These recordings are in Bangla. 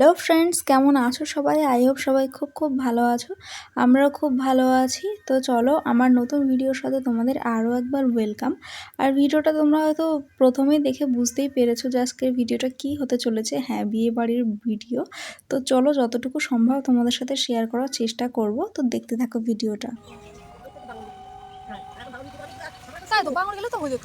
হ্যালো ফ্রেন্ডস, কেমন আছো সবাই? আই হোপ সবাই খুব খুব ভালো আছো। আমরাও খুব ভালো আছি। তো চলো, আমার নতুন ভিডিওর সাথে তোমাদের আরও একবার ওয়েলকাম। আর ভিডিওটা তোমরা হয়তো প্রথমেই দেখে বুঝতেই পেরেছ যে আজকের ভিডিওটা কি হতে চলেছে। হ্যাঁ বিয়ে বাড়ির ভিডিও। তো চলো, যতটুকু সম্ভব তোমাদের সাথে শেয়ার করার চেষ্টা করব। তো দেখতে থাকো ভিডিওটা। তো বাংলা গেলে তো হয়ে যেত।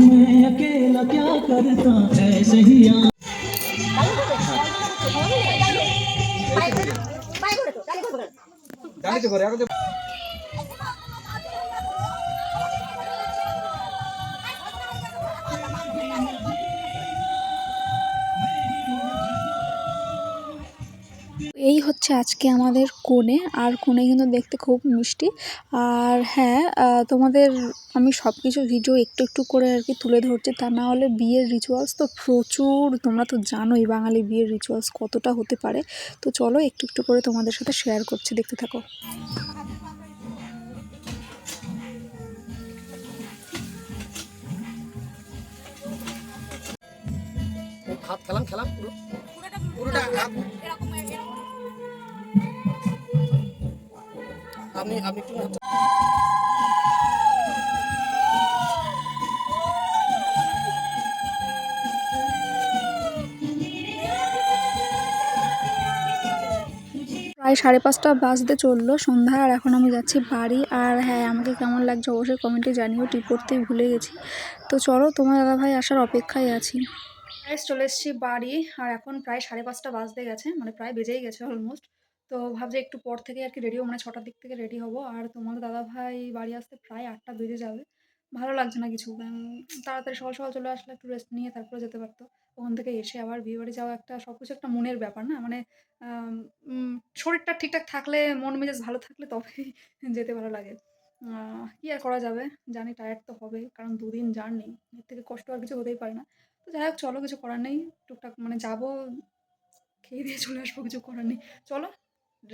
मैं अकेला क्या करता ऐसे ही आ গাড়িতে করে এই হচ্ছে আজকে আমাদের কোণে। আর কোণে কিন্তু দেখতে খুব মিষ্টি। আর হ্যাঁ তোমাদের আমি সব কিছু ভিডিও একটু একটু করে আর কি তুলে ধরছি। তা না হলে বিয়ের রিচুয়ালস তো প্রচুর। তোমরা তো জানোই বাঙালি বিয়ের রিচুয়ালস কতটা হতে পারে। তো চলো একটু একটু করে তোমাদের সাথে শেয়ার করছি। দেখতে থাকো। খেলাম খেলাম পুরো। পুরোটা হাত। আপনি আপনি একটু প্রায় সাড়ে পাঁচটা বাজতে চলল সন্ধ্যা, আর এখন আমি যাচ্ছি বাড়ি। আর হ্যাঁ আমাকে কেমন লাগছে অবশ্যই কমেন্টে জানিও, টিপ করতেই ভুলে গেছি। তো চলো, তোমার দাদাভাই আসার অপেক্ষায় আছি। প্রায় চলে এসেছি বাড়ি, আর এখন প্রায় সাড়ে পাঁচটা বাজতে গেছে মানে প্রায় বেজেই গেছে অলমোস্ট তো ভাবছি একটু পর থেকে আর কি রেডি হব মানে ছটার দিক থেকে রেডি হব। আর তোমাদের দাদাভাই বাড়ি আসতে প্রায় আটটা বেজে যাবে। ভালো লাগছে না কিছু। তাড়াতাড়ি সকাল সকাল চলে আসলে একটু রেস্ট নিয়ে তারপরে যেতে পারতো। ওখান থেকে এসে আবার বিয়ে বাড়ি যাওয়া একটা সব কিছু একটা মনের ব্যাপার না? মানে শরীরটা ঠিকঠাক থাকলে, মন মেজাজ ভালো থাকলে তবেই যেতে ভালো লাগে। কি আর করা যাবে? জানি টায়ার্ড তো হবে কারণ দুদিন জার্নি এর থেকে কষ্ট আর কিছু হতেই পারে না। তো যাই হোক, চলো কিছু করার নেই। টুকটাক মানে যাব, খেয়ে দিয়ে চলে আসব, কিছু করার নেই। চলো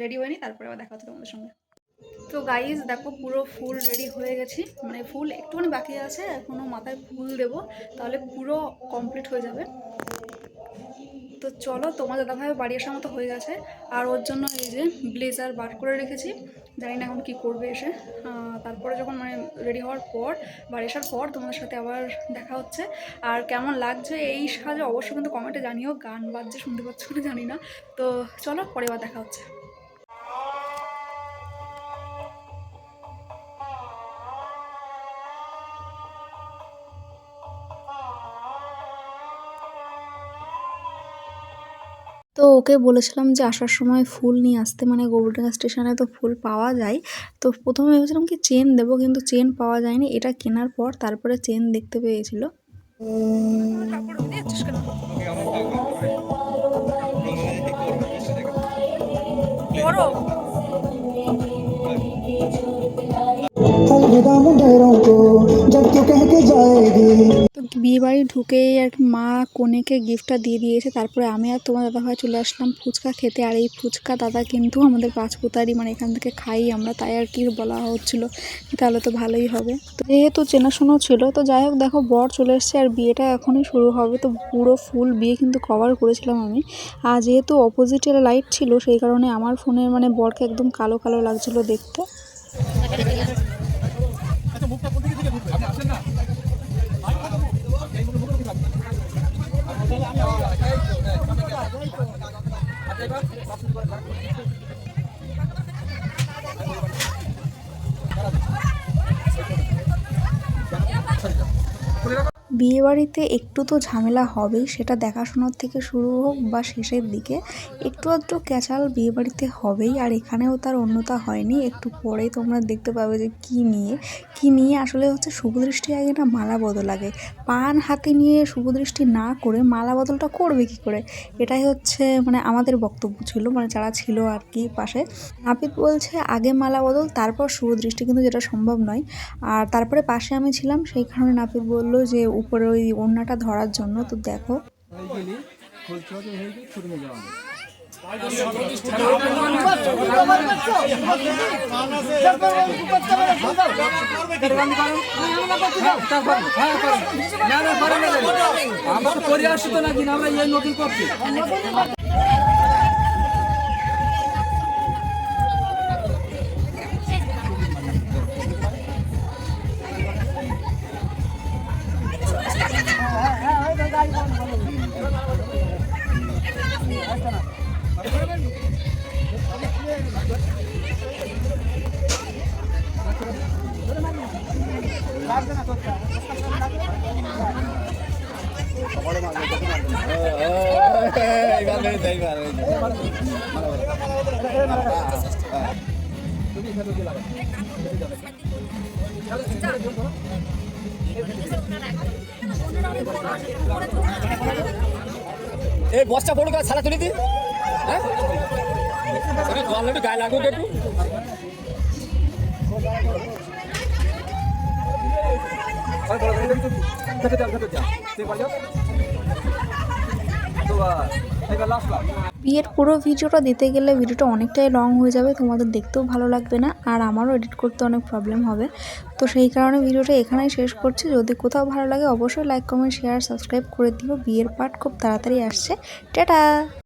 রেডি হয়ে নি তারপরে আবার দেখা হচ্ছে তোমাদের সঙ্গে। তো গাইজ দেখো পুরো ফুল রেডি হয়ে গেছি। মানে ফুল একটুখানি বাকি আছে এখনও মাথায় ফুল দেবো, তাহলে পুরো কমপ্লিট হয়ে যাবে। তো চলো, তোমার দাদাভাই বাড়ি আসার মতো হয়ে গেছে। আর ওর জন্য এই যে ব্লেজার বার করে রেখেছি। জানি না এখন কী করবে এসে। তারপরে যখন মানে রেডি হওয়ার পর, বাড়ি আসার পর তোমাদের সাথে আবার দেখা হচ্ছে। আর কেমন লাগছে এই সাজে অবশ্যই কিন্তু কমেন্টে জানিও, গান বাজছে, শুনতে পাচ্ছ জানি না। তো চলো, পরে আবার দেখা হচ্ছে। তো ওকে বলেছিলাম যে আসার সময় ফুল নিয়ে আসতে মানে গোবরডাঙ্গা স্টেশনে তো ফুল পাওয়া যায় তো প্রথমে ভেবেছিলাম কি চেন দেবো কিন্তু চেন পাওয়া যায়নি এটা কেনার পর তারপরে চেন দেখতে পেয়েছিল अलविदा मुंडेरों को जब तू कह के जाएगी বিয়ে বাড়ি ঢুকেই আর কি মা কনেকে গিফটটা দিয়ে দিয়েছে। তারপরে আমি আর তোমার দাদাভাই চলে আসলাম ফুচকা খেতে। আর এই ফুচকা দাদা কিন্তু আমাদের পাঁচপুতারি মানে এখান থেকে খাই আমরা, তাই আর কি বলা হচ্ছিল তাহলে তো ভালোই হবে। তো যেহেতু চেনাশোনাও ছিল, তো যাই হোক দেখো বর চলে এসছে আর বিয়েটা এখনই শুরু হবে। তো পুরো ফুল বিয়ে কিন্তু কভার করেছিলাম আমি। আর যেহেতু অপোজিটের লাইট ছিল, সেই কারণে আমার ফোনের মানে বরকে একদম কালো কালো লাগছিল দেখতে। এবার বিয়েবাড়িতে একটু তো ঝামেলা হবেই, সেটা দেখাশোনার থেকে শুরু হোক বা শেষের দিকে। একটু আধটু ক্যাচাল বিয়েবাড়িতে হবেই, আর এখানেও তার অন্যতা হয়নি। একটু পরেই তোমরা দেখতে পাবে যে কি নিয়ে কি নিয়ে আসলে হচ্ছে শুভদৃষ্টি আগে না মালা বদল আগে পান হাতে নিয়ে শুভদৃষ্টি না করে মালা বদলটা করবে কি করে? এটাই হচ্ছে মানে আমাদের বক্তব্য ছিল মানে যারা ছিল আর কি পাশে। নাপিত বলছে, আগে মালা বদল তারপর শুভদৃষ্টি। কিন্তু যেটা সম্ভব নয়। আর তারপরে পাশে আমি ছিলাম, সেই কারণে নাপিত বলল যে উপরে ওই ওড়নাটা ধরার জন্য, তো দেখো। আমার খুলছো যে হয়ে ছুটে আমরা তো করে আসছি তো নাকি আমরা এই নতুন করছি এই বড় করে ছাড়া তুলে দি। হ্যাঁ? জল একটু গায়ে লাগুক একটু। বিয়ের পুরো ভিডিওটা দিতে গেলে ভিডিওটা অনেকটাই লং হয়ে যাবে, তোমাদের দেখতেও ভালো লাগবে না, আর আমারও এডিট করতে অনেক প্রবলেম হবে। তো সেই কারণে ভিডিওটা এখানেই শেষ করছি। যদি কোথাও ভালো লাগে, অবশ্যই লাইক কমেন্ট শেয়ার সাবস্ক্রাইব করে দিও। বিয়ের পার্ট খুব তাড়াতাড়ি আসছে। টাটা!